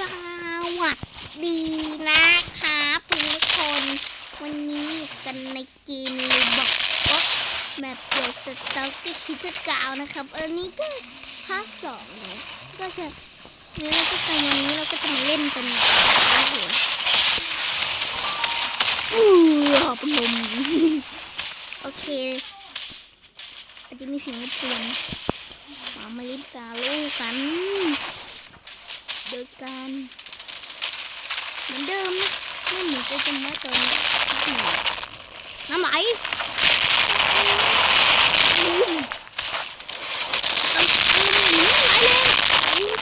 สวัสดีนะครับทุกคน วันนี้อยู่กันในเกมรูบอกก็แบบเปิดสต็อกที่พิจกาวนะครับเออนี่ก็ภาคสองเนอะก็จะนี่เราก็จะวันนี้เราก็จะมาเล่นเป็นโอ้หอู้หอบลมโอเคอาจจะมีเสียงรบกวนมามาเล่นกาโลกัน ดยการเหมือนเดิมนะไม่เหมือนจะจำไว้ตอนนี้น้ำไหลอืมเอาเอาหนีไหลเลยอืม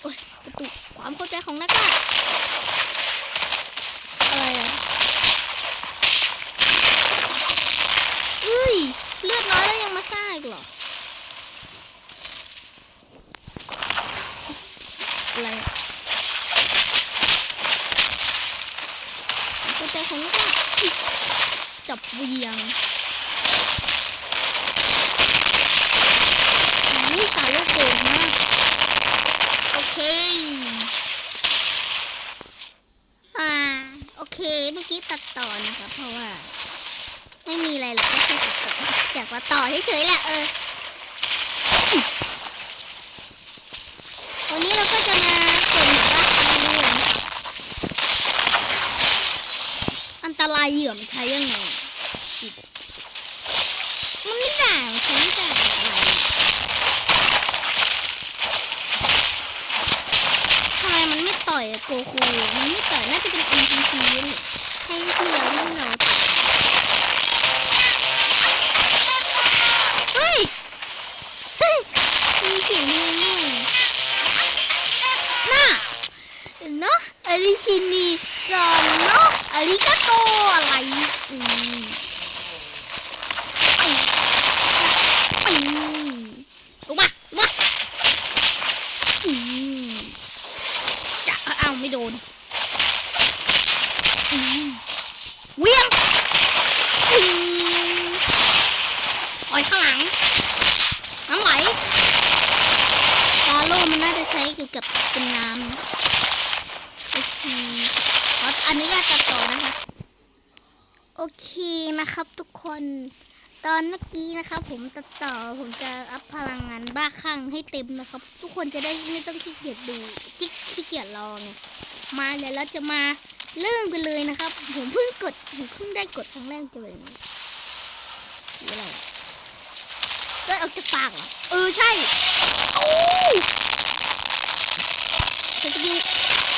โอ้ยตุกความเข้าใจของนักล่าอะไรอะเอ้ย เลือดน้อยแล้วยังมาซ่าอีกเหรอ อะไรอะตัวใจของลูกอะจับ เวียงนี่ตาลูกโป่งมาก โอเคอ่าโอเค เมื่อกี้ตัดต่อนะคะ เพราะว่า ไม่มีอะไรหรอกก็แค่ตัดต่ออยากมาต่อเฉยๆแหละเออ วันนี้เราก็จะมาเปิดหมู่าอันตรายเหยื่อมใช้ยังไงผิดมันไม่ด่ามันใช้ไม่ด่าอะไรทำไมมันไม่ต่อยอะ โกคูมันไม่ต่น่าจะเป็น NPC นี่ให้เพื่อนให้เรา กับเป็นน้ำโอเคขออนุญาตตัดต่อนะคะโอเคนะครับทุกคนตอนเมื่อกี้นะครับ ผมตัดต่อผมจะอัพพลังงานบ้าคลั่งให้เต็มนะครับ ทุกคนจะได้ไม่ต้องขี้เกียจดูขี้ขี้เกียจรอไงมาเดี๋ยวเราจะมาเริ่มกันเลยนะครับ ผมเพิ่งกดผมเพิ่งได้กดครั้งแรกจะเลยนะอะไรเลือดออกจากปากเหรอเออใช่โอ้ ยฉั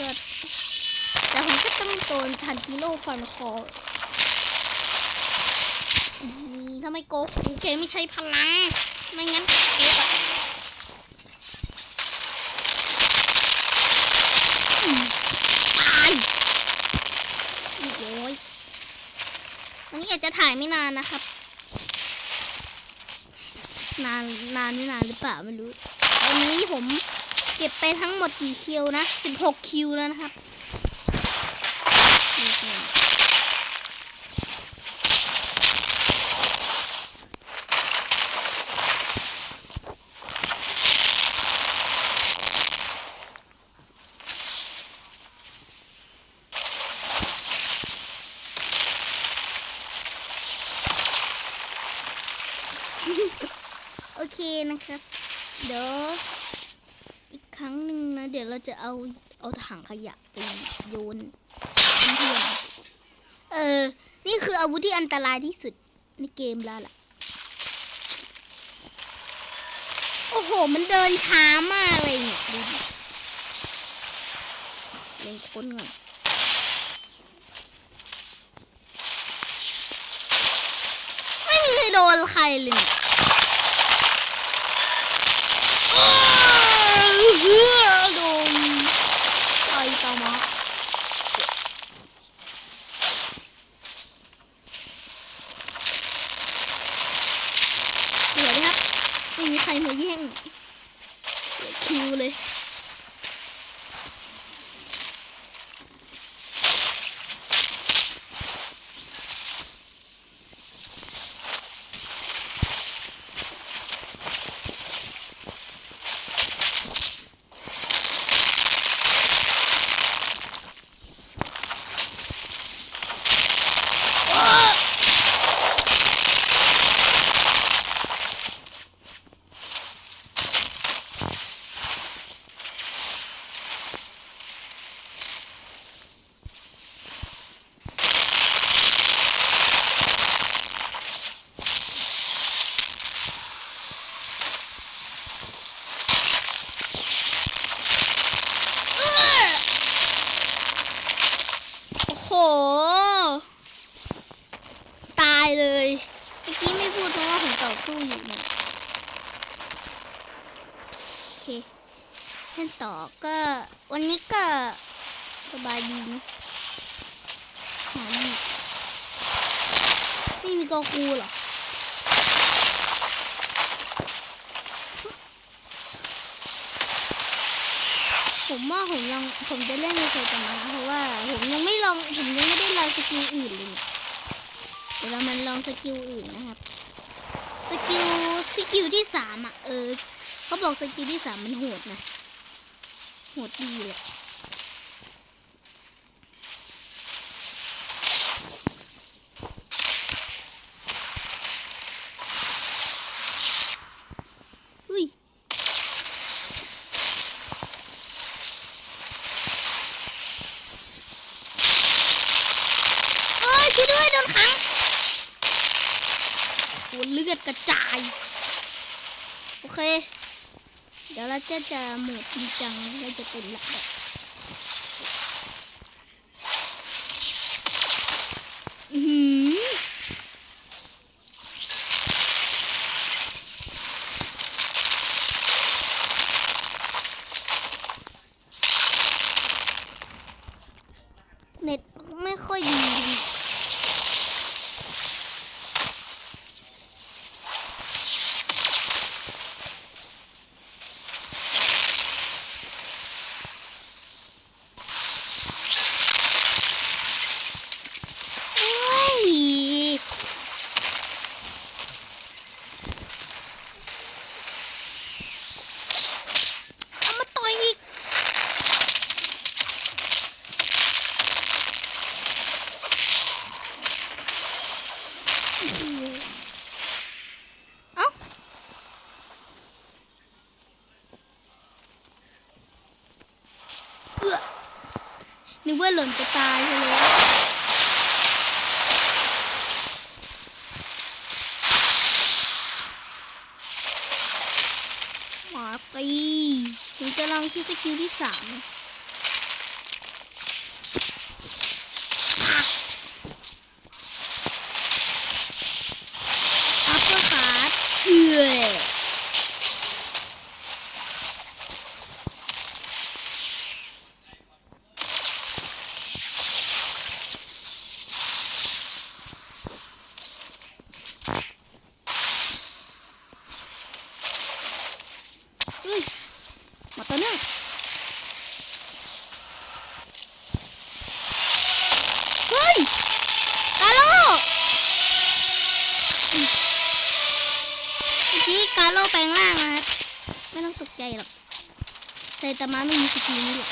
โอ้ my god แต่ผมก็ต้องโดนทันกิโลฟันคอทำไมโกคูเกไม่ใช้พลัง ไม่งั้นเกอะตายโอ้ยวันนี้อาจจะถ่ายไม่นานนะครับ นานนานไม่นานหรือเปล่าไม่รู้ตอนนี้ผม เก็บไปทั้งหมดกี่คิวนะ16คิวแล้วนะครับโอเคนะครับ เดี๋ยว ครั้งหนึ่งนะ เดี๋ยวเราจะเอาเอาถังขยะไปโยนเพื่อนเออ นี่คืออาวุธที่อันตรายที่สุดในเกมแล้วล่ะ โอ้โห มันเดินช้ามากเลยเนี่ยดูดิเล็งคนก่อนไม่มีใครโดนใครเลยเนี่ยอ้าวเฮือโดนต่อยต่อมาเดี๋ยวนะครับ ไม่มีใครมาแย่งเสียคิว เลย โอ้โห ตายเลย เมื่อกี้ไม่พูดเพราะว่าผมต่อสู้อยู่เนี่ยโอเคเล่น ต่อก็วันนี้ก็สบายดีนะหามีไม่มีกอคูหรอผมว่าผมลองผมจะเล่นในโซตมาเพราะว่าผมยังไม่ลองผมยังไม่ได้ลองสกิลอื่นเลยเนี่ยเดี๋ยวเรามันลองสกิลอื่นนะครับสกิลสกิลที่สามอะเออเขาบอกสกิลที่สามมันโหดนะ โหดดีเลยอุ้ยเอ้ยช่วยด้วยโดนขังโหเลือดกระจาย โอเค เดี๋ยวเรา จะหมดดีจังแล้วจะเป็นหลักแบบอื้อหือเน็ตไม่ค่อยดี โอ้ยเอามาต่อยอีก เอ้า เอื้อ นึกว่าหล่นไปตายไปเลยหมาตีถึงจะลองที่สกิลที่สามอัปเปอร์คัทเอื่อยเฮ้ยมาตัวหนึงเฮ้ยกาโลอืมเมื่อกี้กาโลแปลงร่างนะครับ ไม่ต้องตกใจหรอก ไซตามะไม่มีสกิลนี้หรอก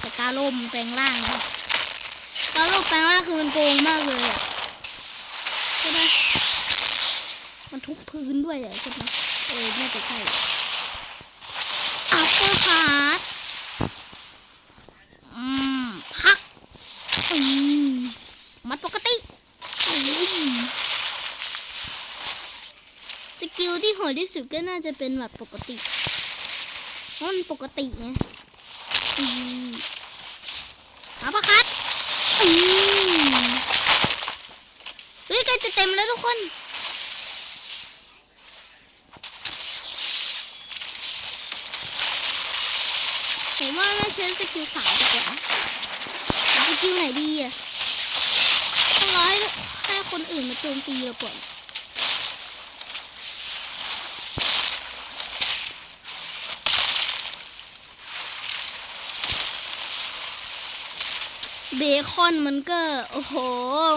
แต่กาโลมันแปลงร่างนะกาโลแปลงร่างคือมันโกงมากเลยอะใช่ไหมมันทุบพื้นด้วยอะใช่ไหมเออน่าจะใช่อัปเปอร์คัทอืมพักอืมมัดปกติอืมสกิลที่โหดที่สุดก็น่าจะเป็นหมัดปกติ เพราะมันปกติไงอืมาปะคัดอืมเฮ้ยใกล้จะเต็มแล้วทุกคนผมว่าไม่ใช้สกิลสามดีกว่าสกิลไหนดีอะต้องร้อยให้คนอื่นมาโจมตีเราก่อน เบคอนมันก็ โอ้โห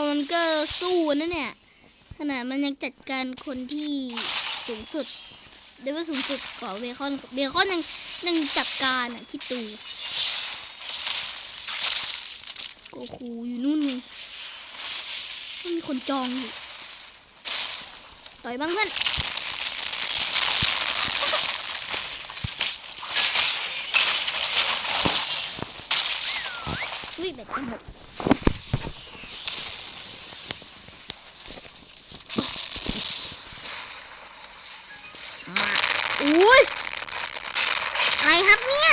มันก็สู้นะเนี่ย ขนาดมันยังจัดการคนที่สูงสุดเดวิลสูงสุดกว่าเบคอน เบคอนยังยังจัดการอะคิดดูโกคูอยู่นู่นไงมันมีคนจองอยู่ ต่อยบ้างเพื่อน วิ่งแบบจะหมดมาอุ้ย อะไรครับเนี่ย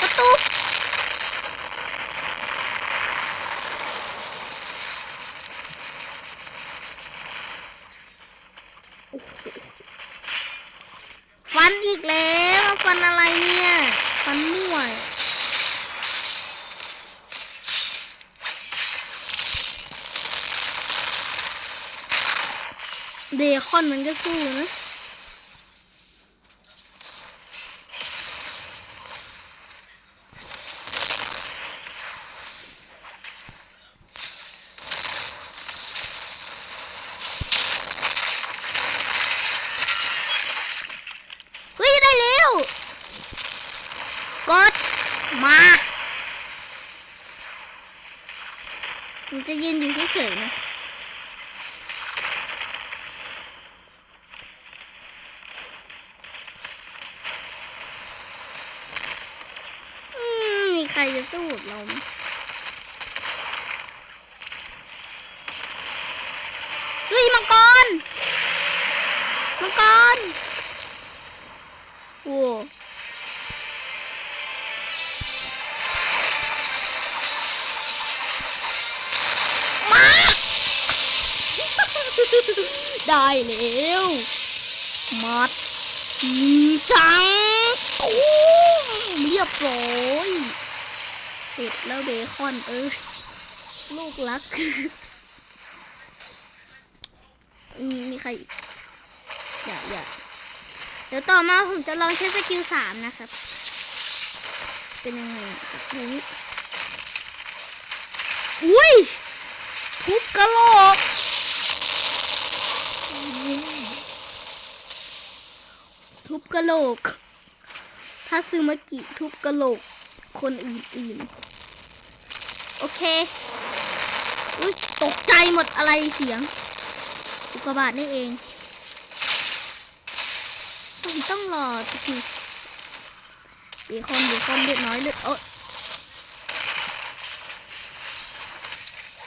กระตุก ฟันอีกแล้ว ฟันอะไรเนี่ย ฟันมั่ว เบ คอนมันก็สู้นะเฮ้ยได้แล้วกดมา มันจะยืนอยู่เฉยๆนะ อืมมีใครจะสู้กับเราไหมเฮ้ยมังกร มังกร โว้มาได้แล้วมัดจริงจังตุ้มเรียบร้อยเสร็จแล้วเบคอนเออลูกรักอืมมีใครอีก เดี๋ยวต่อมาผมจะลองใช้สกิลสามนะครับ เป็นยังไงแบบนี้อุ้ยทุบกระโหลกทุบกระโหลก ถ้าซึมากิทุบกระโหลก คนอื่นๆ โอเค อุ้ยตกใจหมดอะไรเสียงอุกกาบาตนี่เอง ผมต้องรอสกิลเบคอนเบคอนเลือดน้อยเลือดเออ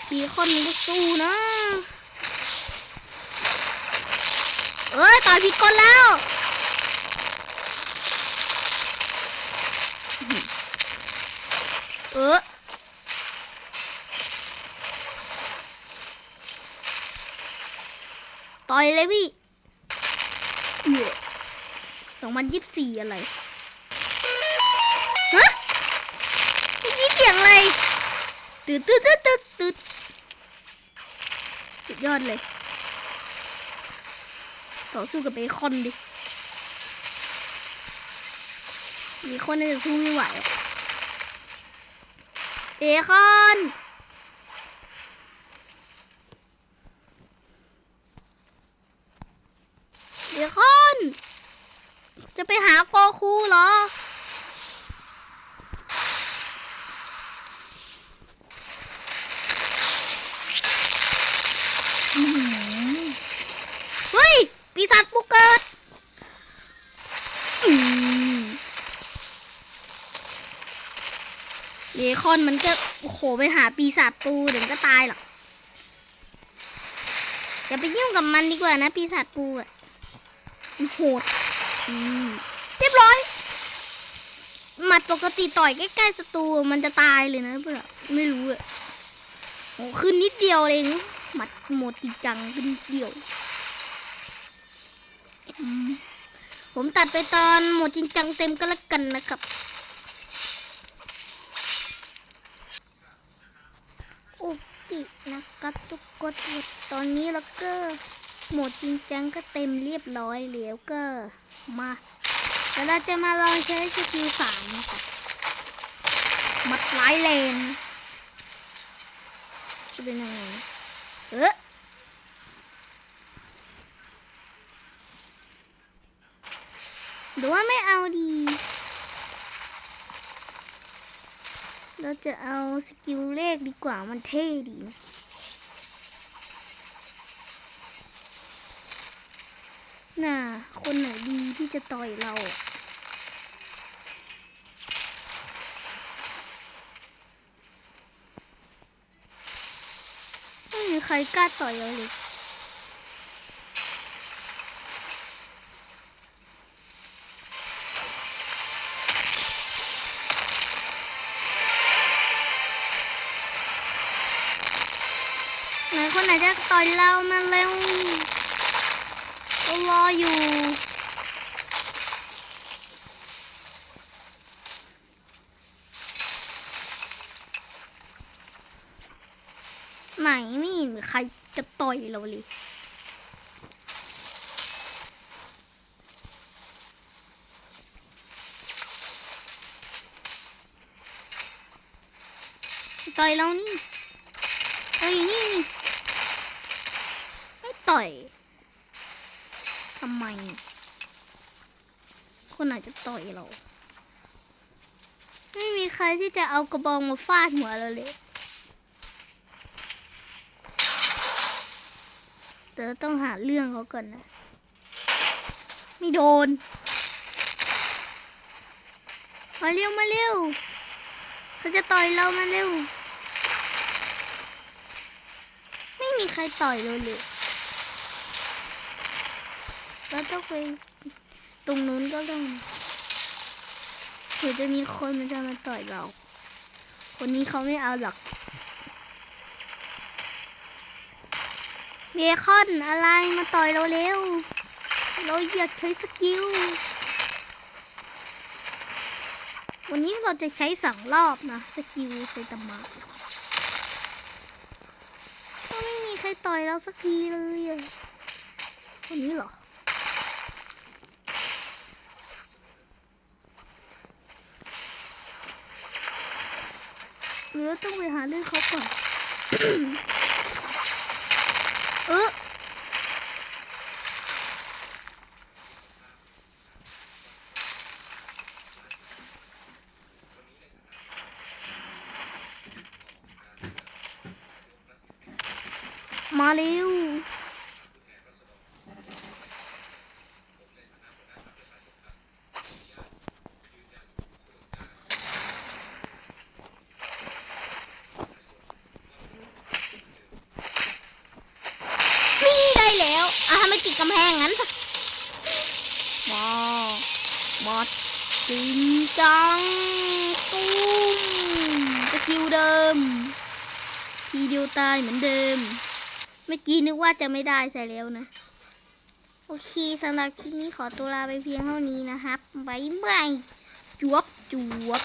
เบคอนมันก็สู้นะ เอ้ยต่อยผิดคนแล้วเออต่อยเลยพี่ 2024 อะไร ฮะยี่กี้เสียงอะไรตึ๊ดตึ๊ดตึ๊ดตึ๊ดตึ๊ดสุดยอดเลย ต่อสู้กับเบคอนดิมีคนน่าจะสู้ไม่ไหวเบคอน จะไปหาโกคูเหรออื้อหือเฮ้ย ปีศาจปูเกิดอืมเบคอนมันก็โอ้โหไปหาปีศาจปูเดี๋ยวมันก็ตายหรอกอย่าไปยุ่งกับมันดีกว่านะ ปีศาจปูอะมันโหดอืม เรียบร้อยหมัดปกติต่อยใกล้ๆศัตรูมันจะตายเลยนะเพื่อนไม่รู้อะโอ้ขึ้นนิดเดียวเองหมัดโหมดจริจังขึ้นนิดเดียว ผมตัดไปตอนโหมดจริงจังเต็มก็แล้วกันนะครับโอเคนะครับทุกคนตอนนี้แล้วก็ โหมดจริงจังก็เต็มเรียบร้อยแล้วก็มาเดี๋ยวเราจะมาลองใช้สกิลสามนะครับมัดร้ายเลนจะเป็นยังไงเออหรือว่าไม่เอาดี เราจะเอาสกิลเลขดีกว่ามันเท่ดีนะ น่าคนไหนดีที่จะต่อยเราอะไม่มีใครกล้าต่อยเราเลยไหนคนไหนจะต่อยเรามาเร็ว รออยู่ ไหนไม่เห็นมีใครจะต่อยเราเลยต่อยเรานี่เอ้ยนี่นี่ไม่ต่อย ทำไม คนไหนจะต่อยเรา ไม่มีใครที่จะเอากระบองมาฟาดหัวเราเลยแต่เราต้องหาเรื่องเขาก่อนนะ ไม่โดน มาเร็ว มาเร็วเขาจะต่อยเรามาเร็ว ไม่มีใครต่อยเราเลย เราต้องไปตรงนู้นก็ได้นะเผื่อจะมีคนมันจะมาต่อยเรา คนนี้เขาไม่เอาหรอกเบคอนอะไรมาต่อยเราเร็ว เราอยากใช้สกิล วันนี้เราจะใช้สองรอบนะ สกิลไซตามะก็ไม่มีใครต่อยเราสักทีเลยอะคนนี้เหรอ เราต้องไปหาเรื่องเขาก่อน เออมาเร็ว นี่ได้แล้วอะทำไมติดกำแพงงั้นมามาจริงจังตุ้มสกิลเดิม ทีเดียว ตายเหมือนเดิม เมื่อกี้นึกว่าจะไม่ได้ใส่แล้วนะ โอเคสำหรับคลิปนี้ขอตัวลาไปเพียงเท่านี้นะครับ บ๊ายบายจวบจวบ